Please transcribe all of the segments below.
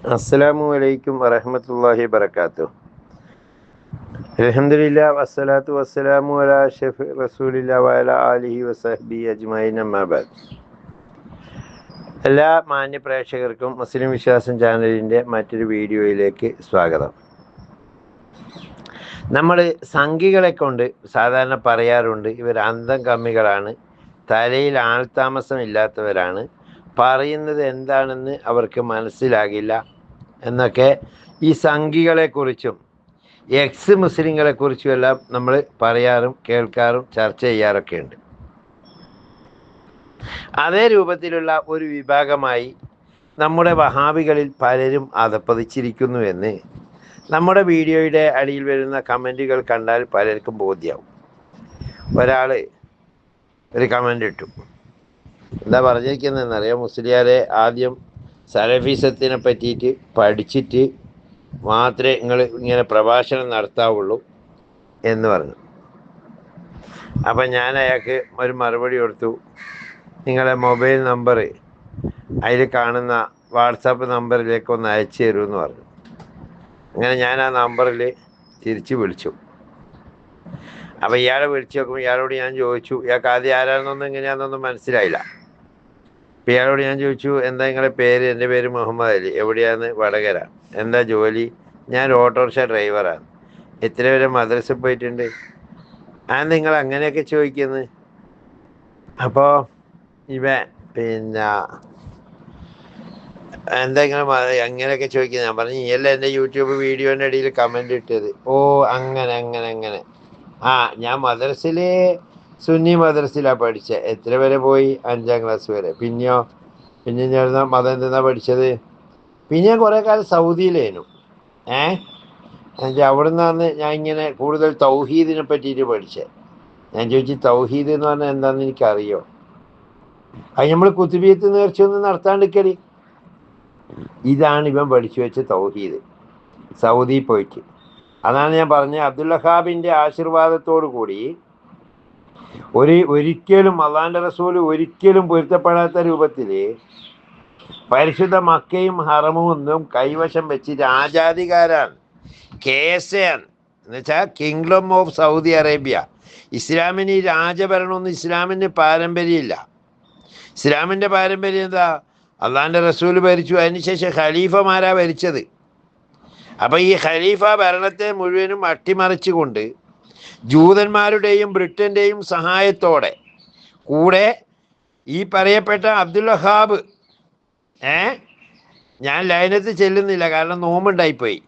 അസ്സലാമു അലൈക്കും വറഹമത്തല്ലാഹി വബർക്കാത്തു അലഹമില്ല വസ്സലാത്തു വസ്സലാമു അലാ ഷെഫ് റസൂലില്ല വസഹബി അജ്മൈൻ അമ്മാബാദ് എല്ലാ മാന്യ പ്രേക്ഷകർക്കും മുസ്ലിം വിശ്വാസം ചാനലിന്റെ മറ്റൊരു വീഡിയോയിലേക്ക് സ്വാഗതം. നമ്മൾ സംഘികളെ കൊണ്ട് സാധാരണ പറയാറുണ്ട് ഇവർ അന്തം കമ്മികളാണ് തലയിൽ ആൾതാമസം ഇല്ലാത്തവരാണ് പറയുന്നത് എന്താണെന്ന് അവർക്ക് മനസ്സിലാകില്ല. എന്നൊക്കെ ഈ സംഘികളെക്കുറിച്ചും എക്സ് മുസ്ലിങ്ങളെക്കുറിച്ചും എല്ലാം നമ്മൾ പറയാറും കേൾക്കാറും ചർച്ച ചെയ്യാറൊക്കെ ഉണ്ട് അതേ രൂപത്തിലുള്ള ഒരു വിഭാഗമായി നമ്മുടെ വഹാബികളിൽ പലരും അതപ്പതിച്ചിരിക്കുന്നു എന്ന് നമ്മുടെ വീഡിയോയുടെ അടിയിൽ വരുന്ന കമന്റുകൾ കണ്ടാൽ പലർക്കും ബോധ്യമാവും ഒരാൾ ഒരു കമന്റ് ഇട്ടു എന്താ പറഞ്ഞിരിക്കുന്നതെന്നറിയാം മുസ്ലിയാരെ ആദ്യം സലഫിസത്തിനെ പറ്റിയിട്ട് പഠിച്ചിട്ട് മാത്രമേ നിങ്ങൾ ഇങ്ങനെ പ്രഭാഷണം നടത്താവുള്ളൂ എന്ന് പറഞ്ഞു. അപ്പം ഞാൻ അയാൾക്ക് ഒരു മറുപടി കൊടുത്തു. നിങ്ങളെ മൊബൈൽ നമ്പർ അതിൽ കാണുന്ന വാട്സാപ്പ് നമ്പറിലേക്ക് ഒന്ന് അയച്ചു തരുമെന്ന് പറഞ്ഞു. അങ്ങനെ ഞാൻ ആ നമ്പറിൽ തിരിച്ച് വിളിച്ചു. അപ്പോൾ ഇയാളെ വിളിച്ചു നോക്കുമ്പോൾ ഇയാളോട് ഞാൻ ചോദിച്ചു ഇയാൾക്ക് ആദ്യം ആരാണെന്നൊന്നും എങ്ങനെയാണെന്നൊന്നും മനസ്സിലായില്ല. അപ്പം ഇയാളോട് ഞാൻ ചോദിച്ചു എന്താ നിങ്ങളുടെ പേര്? എന്റെ പേര് മുഹമ്മദ് അലി. എവിടെയാണ്? വടകര. എന്താ ജോലി? ഞാൻ ഓട്ടോറിക്ഷ ഡ്രൈവറാണ്. എത്ര വരെ മദ്രസ പോയിട്ടുണ്ട്? ആ നിങ്ങൾ അങ്ങനെയൊക്കെ ചോദിക്കുന്നത് അപ്പോൾ ഇവ പിന്നെ എന്താ ഇങ്ങനെ മ- അങ്ങനെയൊക്കെ ചോദിക്കുന്നത് ഞാൻ പറഞ്ഞു നീയല്ല എന്റെ യൂട്യൂബ് വീഡിയോന്റെ ഇടയിൽ കമന്റ് ഇട്ടത്. ഓ അങ്ങനെ അങ്ങനെ അങ്ങനെ. ആ ഞാൻ മദ്രസിൽ സുന്നി മദ്രസയിലാണ് പഠിച്ചത് എത്ര വരെ പോയി? അഞ്ചാം ക്ലാസ് വരെ. പിന്നെയോ? പിന്നെ ഞാൻ മതം എന്തെന്നാ പഠിച്ചത്? പിന്നെ കുറേ കാലം സൗദിയിലേനു ഏ? എന്നുവെച്ചാൽ അവിടെ നിന്നാണ് ഞാൻ ഇങ്ങനെ കൂടുതൽ തൗഹീദിനെ പറ്റിയിട്ട് പഠിച്ചത് ഞാൻ ചോദിച്ചു തൗഹീദ് എന്ന് പറഞ്ഞാൽ എന്താണെന്ന് എനിക്കറിയോ? അത് നമ്മൾ കുത്തുബിയത്ത് നേർച്ചയൊന്നും നടത്താണ്ടിക്കടി ഇതാണ് ഇവൻ പഠിച്ചു വെച്ച തൗഹീദ്. സൗദി പോയിട്ട്. അതാണ് ഞാൻ പറഞ്ഞത്. അബ്ദുൽ വഹാബിന്റെ ആശീർവാദത്തോടു കൂടി ഒരു ഒരിക്കലും അള്ളാന്റെ റസൂൽ ഒരിക്കലും പൊരുത്തപ്പെടാത്ത രൂപത്തിൽ പരിശുദ്ധ മക്കയും ഹറമും ഒന്നും കൈവശം വെച്ച് രാജാധികാരാണ്. കേസയാണ്. എന്നുവെച്ചാൽ കിങ്ഡം ഓഫ് സൗദി അറേബ്യ ഇസ്ലാമിന് ഈ രാജഭരണമൊന്നും ഇസ്ലാമിന് പാരമ്പര്യമില്ല. ഇസ്ലാമിന്റെ പാരമ്പര്യം എന്താ? അള്ളാഹിന്റെ റസൂൽ ഭരിച്ചു. അതിനുശേഷം ഖലീഫമാരാ ഭരിച്ചത്. അപ്പോൾ ഈ ഖലീഫ ഭരണത്തെ മുഴുവനും അട്ടിമറിച്ചുകൊണ്ട് ജൂതന്മാരുടെയും ബ്രിട്ടന്റെയും സഹായത്തോടെ. കൂടെ ഈ പറയപ്പെട്ട അബ്ദുൽ വഹാബ് ഏ? ഞാൻ ലൈനത്ത് ചെല്ലുന്നില്ല കാരണം നോമ്പുണ്ടായിപ്പോയി.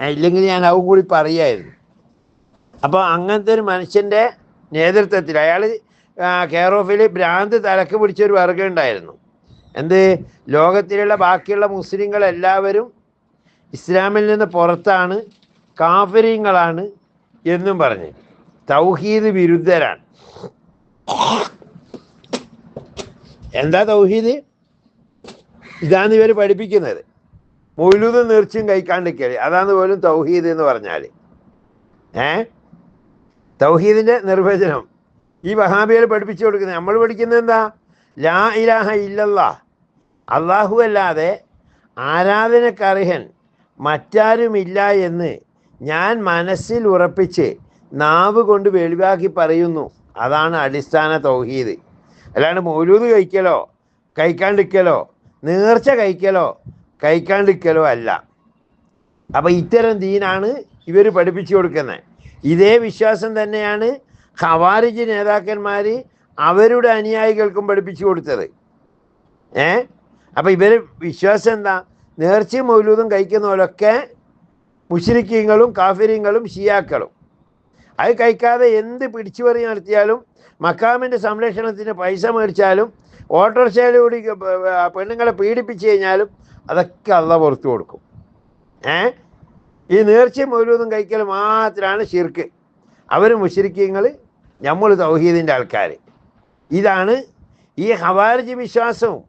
ഇല്ലെങ്കിൽ ഞാൻ അവ കൂടി പറയായിരുന്നു. അപ്പോൾ അങ്ങനത്തെ ഒരു മനുഷ്യന്റെ നേതൃത്വത്തിൽ അയാൾ കെയർ ഓഫിൽ ഭ്രാന്ത് തലക്ക് പിടിച്ചൊരു വർഗം ഉണ്ടായിരുന്നു. എന്ത്? ലോകത്തിലുള്ള ബാക്കിയുള്ള മുസ്ലിങ്ങൾ എല്ലാവരും ഇസ്ലാമിൽ നിന്ന് പുറത്താണ് കാഫര്യങ്ങളാണ് എന്നും പറഞ്ഞ്. തൗഹീദ് വിരുദ്ധരാണ്. എന്താ തൗഹീദ്? ഇതാണ് ഇവർ പഠിപ്പിക്കുന്നത്. മുഴുവൻ നീർച്ചയും കഴിക്കാണ്ടിരിക്കൽ അതാണ് പോലും തൗഹീദ് എന്ന് പറഞ്ഞാൽ ഏ? തൗഹീദിന്റെ നിർവചനം. ഈ വഹാബികൾ പഠിപ്പിച്ചു കൊടുക്കുന്നത്. നമ്മൾ പഠിക്കുന്നത് എന്താ? ലാ ഇലാഹ ഇല്ലല്ലാ അള്ളാഹു അല്ലാതെ ആരാധനക്കർഹൻ മറ്റാരുമില്ല എന്ന് ഞാൻ മനസ്സിൽ ഉറപ്പിച്ച് നാവ് കൊണ്ട് വെളിവാക്കി പറയുന്നു. അതാണ് അടിസ്ഥാന തൗഹീദ്. അല്ലാണ്ട് മൗലൂദ് കഴിക്കലോ കഴിക്കാണ്ടിരിക്കലോ നേർച്ച കഴിക്കലോ കഴിക്കാണ്ടിരിക്കലോ അല്ല. അപ്പം ഇത്തരം ദീനാണ് ഇവർ പഠിപ്പിച്ചു കൊടുക്കുന്നത്. ഇതേ വിശ്വാസം തന്നെയാണ് ഖവാരിജ് നേതാക്കന്മാർ അവരുടെ അനുയായികൾക്കും പഠിപ്പിച്ചു കൊടുത്തത്. ഏ? അപ്പം ഇവർ വിശ്വാസം എന്താ? നേർച്ചയും മൗലൂദും കഴിക്കുന്നവരൊക്കെ മുസ്ലിക്കീങ്ങളും കാഫിരിങ്ങളും ഷിയാക്കളും. അത് കഴിക്കാതെ എന്ത് പിടിച്ചുപറി നടത്തിയാലും മക്കാമിന്റെ സംരക്ഷണത്തിന് പൈസ മേടിച്ചാലും ഓട്ടോറിക്ഷയിലൂടെ പെണ്ണുങ്ങളെ പീഡിപ്പിച്ച് കഴിഞ്ഞാലും അതൊക്കെ അല്ല പുറത്തു കൊടുക്കും. ഏ? ഈ നേർച്ചയും മുഴുവനും കഴിക്കൽ മാത്രമാണ് ഷിർക്ക് അവർ മുഷിരിക്കീങ്ങൾ നമ്മൾ തൗഹീദിന്റെ ആൾക്കാർ ഇതാണ് ഈ ഹവാർജി വിശ്വാസവും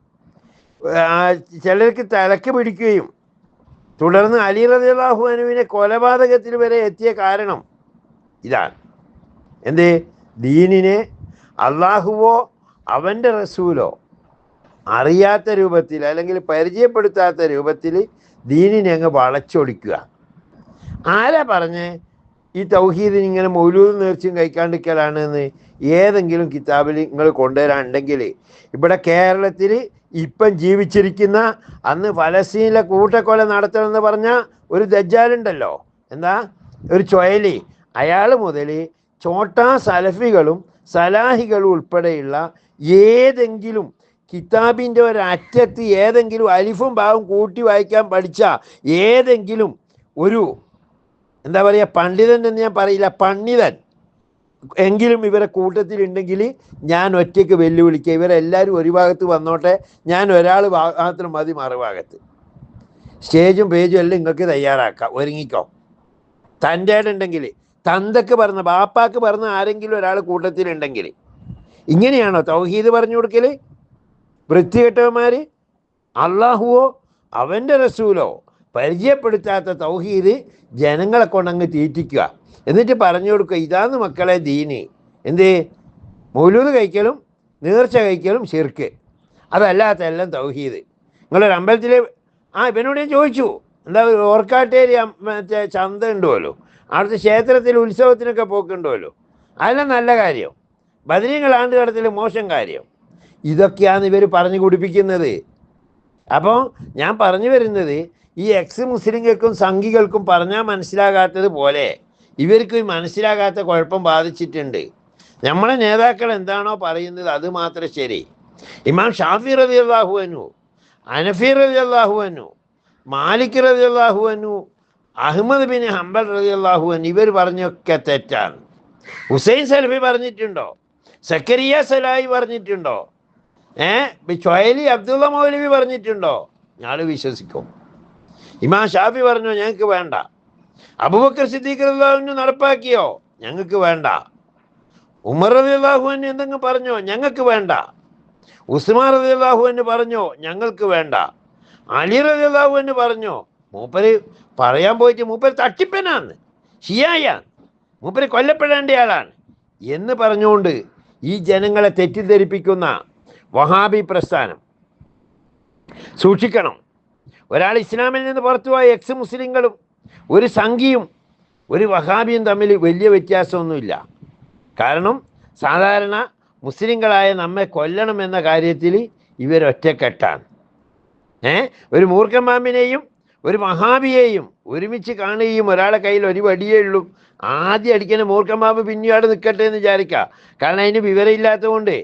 ചിലർക്ക് തലക്ക് പിടിക്കുകയും തുടർന്ന് അലി റളിയല്ലാഹു അനുവിനെ കൊലപാതകത്തിൽ വരെ എത്തിയ കാരണം ഇതാണ്. എന്ത്? ദീനിനെ അള്ളാഹുവോ അവന്റെ റസൂലോ അറിയാത്ത രൂപത്തിൽ അല്ലെങ്കിൽ പരിചയപ്പെടുത്താത്ത രൂപത്തിൽ ദീനിനെ അങ്ങ് വളച്ചൊടിക്കുക. ആരാ പറഞ്ഞേ? ഈ തൗഹീദിന് ഇങ്ങനെ മൗലൂദ് നേർച്ചയും കഴിക്കാണ്ടിരിക്കലാണ് എന്ന് ഏതെങ്കിലും കിതാബിൽ നിങ്ങൾ കൊണ്ടുവരാനുണ്ടെങ്കിൽ ഇവിടെ കേരളത്തിൽ ഇപ്പം ജീവിച്ചിരിക്കുന്ന അന്ന് ഫലസ്തീനിലെ കൂട്ടക്കൊല നടത്തണമെന്ന് പറഞ്ഞ ഒരു ദജ്ജാലുണ്ടല്ലോ. എന്താ? ഒരു ചൊയലി. അയാൾ മുതൽ ചോട്ടാ സലഫികളും സലാഹികളും ഉൾപ്പെടെയുള്ള ഏതെങ്കിലും കിതാബിന്റെ ഒരറ്റത്ത് ഏതെങ്കിലും അലിഫും ഭാവും കൂട്ടി വായിക്കാൻ പഠിച്ച ഏതെങ്കിലും ഒരു എന്താ പറയുക പണ്ഡിതൻ എന്ന് ഞാൻ പറയില്ല പണ്ഡിതൻ. എങ്കിലും ഇവരെ കൂട്ടത്തിലുണ്ടെങ്കിൽ ഞാൻ ഒറ്റയ്ക്ക് വെല്ലുവിളിക്കുക. ഇവരെല്ലാവരും ഒരു ഭാഗത്ത് വന്നോട്ടെ. ഞാൻ ഒരാൾ മാത്രം മതി മറുഭാഗത്ത്. സ്റ്റേജും പേജും എല്ലാം നിങ്ങൾക്ക് തയ്യാറാക്കാം. ഒരുങ്ങിക്കോ. തന്റെ ഉണ്ടെങ്കിൽ തന്തക്ക് പറഞ്ഞ ബാപ്പാക്ക് പറഞ്ഞ ആരെങ്കിലും ഒരാൾ കൂട്ടത്തിലുണ്ടെങ്കിൽ. ഇങ്ങനെയാണോ തൗഹീദ് പറഞ്ഞു കൊടുക്കൽ വൃത്തികെട്ടവന്മാർ അള്ളാഹുവോ? അവന്റെ റസൂലോ? പരിചയപ്പെടുത്താത്ത തൗഹീദ് ജനങ്ങളെ കൊണ്ടങ്ങ് തീറ്റിക്കുക. എന്നിട്ട് പറഞ്ഞു കൊടുക്കുക ഇതാന്ന് മക്കളെ ദീന്. എന്ത്? മൗലൂദ് കഴിക്കലും നേർച്ച കഴിക്കലും ശിർക്ക്. അതല്ലാത്ത എല്ലാം തൗഹീദ്. നിങ്ങളൊരു അമ്പലത്തിൽ ആ ഇവനോട് ഞാൻ ചോദിച്ചു എന്താ ഓർക്കാട്ടേരി മറ്റേ ചന്ത ഉണ്ടല്ലോ അവിടുത്തെ ക്ഷേത്രത്തിൽ ഉത്സവത്തിനൊക്കെ പോക്കുണ്ടല്ലോ അതെല്ലാം നല്ല കാര്യം. ബദരീങ്ങൾ ആണ്ട് കടത്തിൽ മോശം കാര്യം. ഇതൊക്കെയാണ് ഇവർ പറഞ്ഞു കുടിപ്പിക്കുന്നത്. അപ്പോൾ ഞാൻ പറഞ്ഞു വരുന്നത് ഈ എക്സ് മുസ്ലിങ്ങൾക്കും സംഘികൾക്കും പറഞ്ഞാൽ മനസ്സിലാകാത്തതുപോലെ ഇവർക്ക് മനസ്സിലാകാത്ത കുഴപ്പം ബാധിച്ചിട്ടുണ്ട്. നമ്മളെ നേതാക്കൾ എന്താണോ പറയുന്നത് അത് മാത്രം ശരി. ഇമാം ഷാഫി റബി അള്ളാഹു അനു അനഫി റബി അള്ളാഹു അനു മാലിക് റബി അള്ളാഹു അഹ്മദ് ബിൻ ഹംബൽ റബി അള്ളാഹു അനു ഇവർ പറഞ്ഞൊക്കെ തെറ്റാണ്. ഹുസൈൻ സലഫി പറഞ്ഞിട്ടുണ്ടോ? സക്കരിയ സലായി പറഞ്ഞിട്ടുണ്ടോ? ഏ? ചൊയലി അബ്ദുള്ള മൗലവി പറഞ്ഞിട്ടുണ്ടോ? ഞാൻ വിശ്വസിക്കും. ഇമാം ഷാഫി പറഞ്ഞു ഞങ്ങൾക്ക് വേണ്ട. അബുബക്കർ സിദ്ദീഖ് റളിയല്ലാഹു നടപ്പാക്കിയോ? ഞങ്ങൾക്ക് വേണ്ട. ഉമർ അലി അള്ളാഹുവിന് എന്തെങ്കിലും പറഞ്ഞോ? ഞങ്ങൾക്ക് വേണ്ട. ഉസ്മാൻ അള്ളാഹുവിന് പറഞ്ഞോ? ഞങ്ങൾക്ക് വേണ്ട. അലി അലി അള്ളാഹുവിന് പറഞ്ഞോ? മൂപ്പര് പറയാൻ പോയിട്ട് മൂപ്പര് തട്ടിപ്പനാണ് ഷിയായാണ്. മൂപ്പര് കൊല്ലപ്പെടേണ്ട ആളാണ്. എന്ന് പറഞ്ഞുകൊണ്ട് ഈ ജനങ്ങളെ തെറ്റിദ്ധരിപ്പിക്കുന്ന വഹാബി പ്രസ്ഥാനം. സൂക്ഷിക്കണം. ഒരാൾ ഇസ്ലാമിൽ നിന്ന് പുറത്തുപോയ എക്സ് മുസ്ലിങ്ങളും ഒരു സംഘിയും ഒരു വഹാബിയും തമ്മിൽ വലിയ വ്യത്യാസമൊന്നുമില്ല. കാരണം സാധാരണ മുസ്ലിങ്ങളായ നമ്മെ കൊല്ലണം എന്ന കാര്യത്തിൽ ഇവരൊറ്റക്കെട്ടാണ് ഏ? ഒരു മൂർഖമാമ്പിനെയും ഒരു മഹാബിയെയും ഒരുമിച്ച് കാണുകയും ഒരാളെ കയ്യിൽ ഒരു വടിയേ ഉള്ളൂ. ആദ്യം അടിക്കുന്ന മൂർഖമാമ്പ് പിന്നെയാട് നിൽക്കട്ടെ എന്ന് വിചാരിക്കുക. കാരണം അതിന് വിവരമില്ലാത്തതുകൊണ്ട്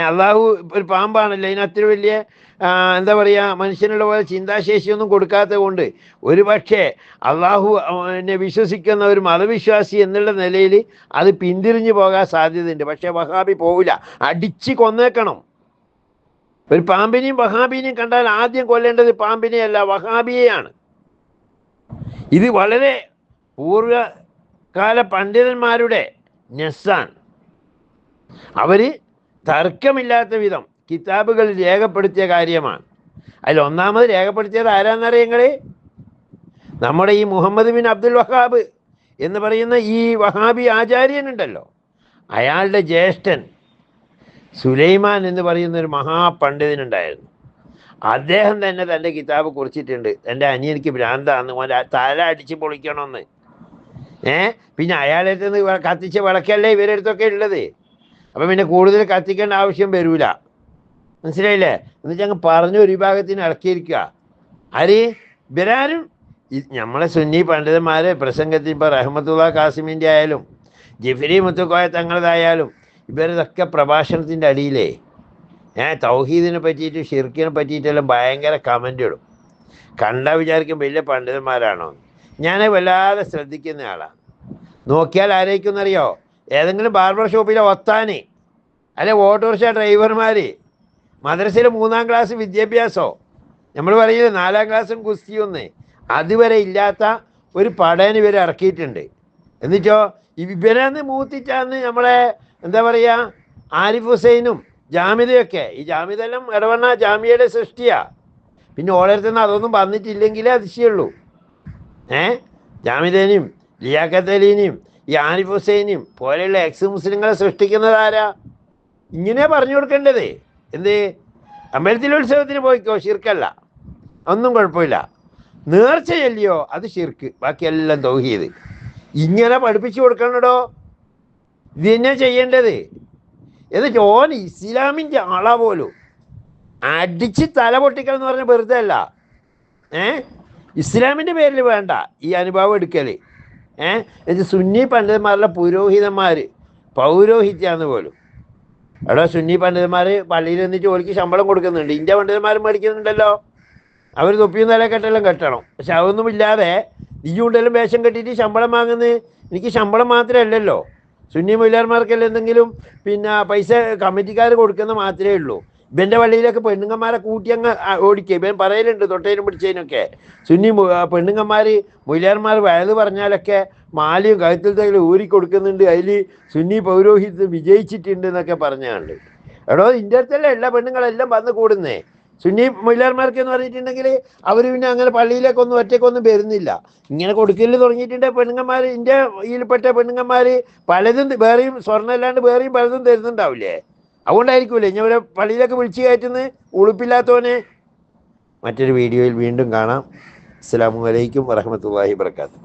അള്ളാഹു ഒരു പാമ്പാണല്ലോ. അതിന് അത്ര വലിയ എന്താ പറയുക മനുഷ്യനുള്ള പോലെ ചിന്താശേഷിയൊന്നും കൊടുക്കാത്തത് കൊണ്ട് ഒരു പക്ഷേ അള്ളാഹു എന്നെ വിശ്വസിക്കുന്ന ഒരു മതവിശ്വാസി എന്നുള്ള നിലയിൽ അത് പിന്തിരിഞ്ഞു പോകാൻ സാധ്യതയുണ്ട്. പക്ഷേ വഹാബി പോവില്ല. അടിച്ച് കൊന്നേക്കണം. ഒരു പാമ്പിനെയും വഹാബിനെയും കണ്ടാൽ ആദ്യം കൊല്ലേണ്ടത് പാമ്പിനെയല്ല വഹാബിയെയാണ്. ഇത് വളരെ പൂർവകാല പണ്ഡിതന്മാരുടെ നെസ്സാണ്. അവർ തർക്കമില്ലാത്ത വിധം കിതാബുകൾ രേഖപ്പെടുത്തിയ കാര്യമാണ്. അതിൽ ഒന്നാമത് രേഖപ്പെടുത്തിയത് ആരാന്നറിയങ്ങളെ നമ്മുടെ ഈ മുഹമ്മദ് ബിൻ അബ്ദുൽ വഹാബ് എന്ന് പറയുന്ന ഈ വഹാബി ആചാര്യനുണ്ടല്ലോ. അയാളുടെ ജ്യേഷ്ഠൻ സുലൈമാൻ എന്ന് പറയുന്ന ഒരു മഹാപണ്ഡിതനുണ്ടായിരുന്നു. അദ്ദേഹം തന്നെ തന്റെ കിതാബ് കുറിച്ചിട്ടുണ്ട്. എന്റെ അനിയനിക്ക് ഭ്രാന്താന്ന് മോനെ തല അടിച്ച് പൊളിക്കണമെന്ന്. ഏ? പിന്നെ അയാളെ കത്തിച്ച വിളക്കല്ലേ ഇവരെടുത്തൊക്കെ ഉള്ളത്? അപ്പം പിന്നെ കൂടുതൽ കത്തിക്കേണ്ട ആവശ്യം വരൂല. മനസ്സിലായില്ലേ? എന്നുവെച്ചാൽ അങ്ങ് പറഞ്ഞ ഒരു വിഭാഗത്തിന് ഇറക്കിയിരിക്കുക ആര്? ഇവരാരും. നമ്മളെ സുന്നി പണ്ഡിതന്മാരെ പ്രസംഗത്തിൽ ഇപ്പോൾ റഹ്മത്തുള്ള കാസിമിന്റെ ആയാലും ജിഫിരി മുത്തുക്കോയ തങ്ങളതായാലും ഇവരിതൊക്കെ പ്രഭാഷണത്തിന്റെ അടിയിലേ. ഞാൻ തൗഹീദിനെ പറ്റിയിട്ട് ഷിർക്കിനെ പറ്റിയിട്ടെല്ലാം ഭയങ്കര കമന്റ് ഇടും. കണ്ടാൽ വിചാരിക്കും വലിയ പണ്ഡിതന്മാരാണോ? ഞാൻ വല്ലാതെ ശ്രദ്ധിക്കുന്ന ആളാണ് നോക്കിയാൽ ആരേക്കെന്നറിയോ ഏതെങ്കിലും ബാർബർ ഷോപ്പിലെ ഒത്താന് അല്ലെ ഓട്ടോറിക്ഷ ഡ്രൈവർമാർ മദ്രസയിലെ മൂന്നാം ക്ലാസ് വിദ്യാഭ്യാസോ നമ്മൾ പറയുന്നത് നാലാം ക്ലാസ്സും കുസ്തിയൊന്ന് അതുവരെ ഇല്ലാത്ത ഒരു പടയന് ഇവർ ഇറക്കിയിട്ടുണ്ട്. എന്നിട്ടോ ഇവരെന്ന് മൂത്തിച്ചാന്ന് നമ്മളെ എന്താ പറയുക ആരിഫ് ഹുസൈനും ജാമിതയൊക്കെ ഈ ജാമിതെല്ലാം ഇടവണ്ണ ജാമ്യയുടെ സൃഷ്ടിയാ. പിന്നെ ഓരോരുത്തരും അതൊന്നും വന്നിട്ടില്ലെങ്കിലേ അതിശയുള്ളൂ. ഏ? ജാമിദേനെയും ലിയാഖത്ത് അലീനെയും ഈ ആരിഫ് ഹുസൈനും പോലെയുള്ള എക്സ് മുസ്ലിങ്ങളെ സൃഷ്ടിക്കുന്നത് ആരാ? ഇങ്ങനെ പറഞ്ഞു കൊടുക്കേണ്ടത്. എന്ത്? അമ്പലത്തിലെ ഉത്സവത്തിന് പോയിക്കോ? ശിർക്കല്ല. ഒന്നും കുഴപ്പമില്ല. നേർച്ചയല്ലയോ? അത് ശിർക്ക്. ബാക്കിയെല്ലാം തൗഹീദ്. ഇങ്ങനെ പഠിപ്പിച്ചു കൊടുക്കണടോ? ഇത് തന്നെ ചെയ്യേണ്ടത്? എന്നിട്ട് ഓൻ ഇസ്ലാമിന്റെ ആളാ പോലും. അടിച്ച് തല പൊട്ടിക്കൽ എന്ന് പറഞ്ഞ വെറുതെ അല്ല. ഏ? ഇസ്ലാമിന്റെ പേരിൽ വേണ്ട ഈ അനുഭവം എടുക്കൽ ഏ? ഇത് സുന്നി പണ്ഡിതന്മാരുടെ പുരോഹിതന്മാർ പൗരോഹിത്യാന്ന് പോലും. അവിടെ സുന്നി പണ്ഡിതന്മാർ പള്ളിയിൽ നിന്ന് ജോലിക്ക് ശമ്പളം കൊടുക്കുന്നുണ്ട്. ഇന്ത്യ പണ്ഡിതന്മാർ മേടിക്കുന്നുണ്ടല്ലോ. അവർ തൊപ്പിയും തല കെട്ടെല്ലാം കെട്ടണം. പക്ഷെ അതൊന്നും ഇല്ലാതെ ഈ ഉണ്ടെല്ലാം വേഷം കെട്ടിയിട്ട് ശമ്പളം വാങ്ങുന്നത് എനിക്ക് ശമ്പളം മാത്രമല്ലല്ലോ. സുന്നി മൊയിലാർമാർക്കെല്ലാം എന്തെങ്കിലും പിന്നെ പൈസ കമ്മിറ്റിക്കാർ കൊടുക്കുന്ന മാത്രമേ ഉള്ളൂ. ഇവന്റെ പള്ളിയിലൊക്കെ പെണ്ണുങ്ങന്മാരെ കൂട്ടി അങ്ങ് ഓടിക്കുക ഇവൻ പറയലുണ്ട് തൊട്ടേനും പിടിച്ചതിനൊക്കെ. സുന്നി പെണ്ണുങ്ങന്മാര് മൊയിലാർമാർ വയത് പറഞ്ഞാലൊക്കെ മാലയും കഴുത്തിൽ തകൽ ഊരി കൊടുക്കുന്നുണ്ട്. അതിൽ സുന്നി പൗരോഹിത്യം വിജയിച്ചിട്ടുണ്ട് എന്നൊക്കെ പറഞ്ഞാണ്ട്. എടോ ഇന്ത്യ അടുത്തല്ല എല്ലാ പെണ്ണുങ്ങളെല്ലാം വന്ന് കൂടുന്നേ? സുന്നി മൊയിലാർമാർക്ക് എന്ന് പറഞ്ഞിട്ടുണ്ടെങ്കിൽ അവർ പിന്നെ അങ്ങനെ പള്ളിയിലേക്കൊന്നും ഒറ്റക്കൊന്നും വരുന്നില്ല. ഇങ്ങനെ കൊടുക്കൽ തുടങ്ങിയിട്ടുണ്ട് പെണ്ണുങ്ങന്മാർ ഇന്ത്യ ഇതിൽപ്പെട്ട പെണ്ണുങ്ങന്മാർ പലതും വേറെയും സ്വർണം അല്ലാണ്ട് വേറെയും പലതും തരുന്നുണ്ടാവില്ലേ? അതുകൊണ്ടായിരിക്കൂലേ ഞാൻ ഇവിടെ പള്ളിയിലൊക്കെ വിളിച്ചു കയറ്റുന്നത് ഉളുപ്പില്ലാത്തവനെ. മറ്റൊരു വീഡിയോയിൽ വീണ്ടും കാണാം. അസ്സാം വലൈക്കും വറഹമത്തല്ലാഹി വർക്കാത്തു